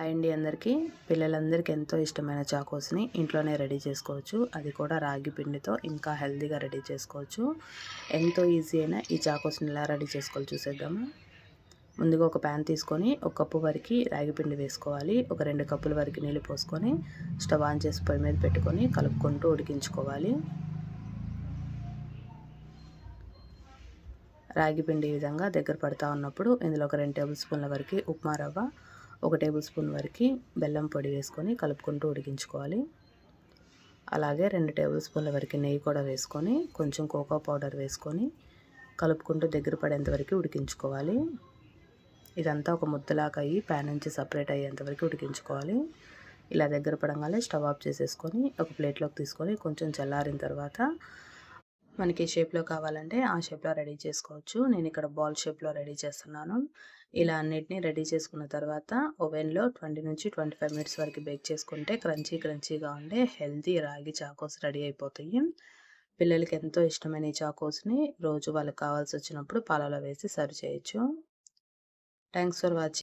Hi అండి అందరికీ. పిల్లలందరికీ ఎంతో ఇష్టమైన చాకోస్ని ఇంట్లోనే రెడీ చేసుకోవచ్చు. అది కూడా రాగి పిండితో ఇంకా హెల్తీగా రెడీ చేసుకోవచ్చు. ఎంతో ఈజీ అయినా ఈ చాకోస్ని ఎలా రెడీ చేసుకోవాలి చూసేద్దాము. ముందుగా ఒక ప్యాన్ తీసుకొని ఒక కప్పు వరకు రాగి పిండి వేసుకోవాలి. ఒక రెండు కప్పుల వరకు నీళ్ళు పోసుకొని స్టవ్ ఆన్ చేసి పొయ్యి మీద పెట్టుకొని కలుపుకుంటూ ఉడికించుకోవాలి. రాగి పిండి ఈ విధంగా దగ్గర పడతా ఉన్నప్పుడు ఇందులో ఒక రెండు టేబుల్ స్పూన్ల వరకు ఉప్మా రవ్వ ఒక టేబుల్ స్పూన్ వరకు బెల్లం పొడి వేసుకొని కలుపుకుంటూ ఉడికించుకోవాలి. అలాగే రెండు టేబుల్ స్పూన్ల వరకు నెయ్యి కూడా వేసుకొని కొంచెం కోకో పౌడర్ వేసుకొని కలుపుకుంటూ దగ్గర పడేంత వరకు ఉడికించుకోవాలి. ఇదంతా ఒక ముద్దలాగా అయ్యి ప్యాన్ నుంచి సపరేట్ అయ్యేంత వరకు ఉడికించుకోవాలి. ఇలా దగ్గర పడంగానే స్టవ్ ఆఫ్ చేసేసుకొని ఒక ప్లేట్లోకి తీసుకొని కొంచెం చల్లారిన తర్వాత మనకి షేప్లో కావాలంటే ఆ షేప్లో రెడీ చేసుకోవచ్చు. నేను ఇక్కడ బాల్ షేప్లో రెడీ చేస్తున్నాను. ఇలా అన్నిటినీ రెడీ చేసుకున్న తర్వాత ఓవెన్లో ట్వంటీ నుంచి ట్వంటీ ఫైవ్ మినిట్స్ వరకు బేక్ చేసుకుంటే క్రంచీ క్రంచీగా ఉండే హెల్తీ రాగి చాకోస్ రెడీ అయిపోతాయి. పిల్లలకి ఎంతో ఇష్టమైన ఈ చాకోస్ని రోజు వాళ్ళకి కావాల్సి వచ్చినప్పుడు పాలలో వేసి సర్వ్ చేయొచ్చు. Thanks for watching.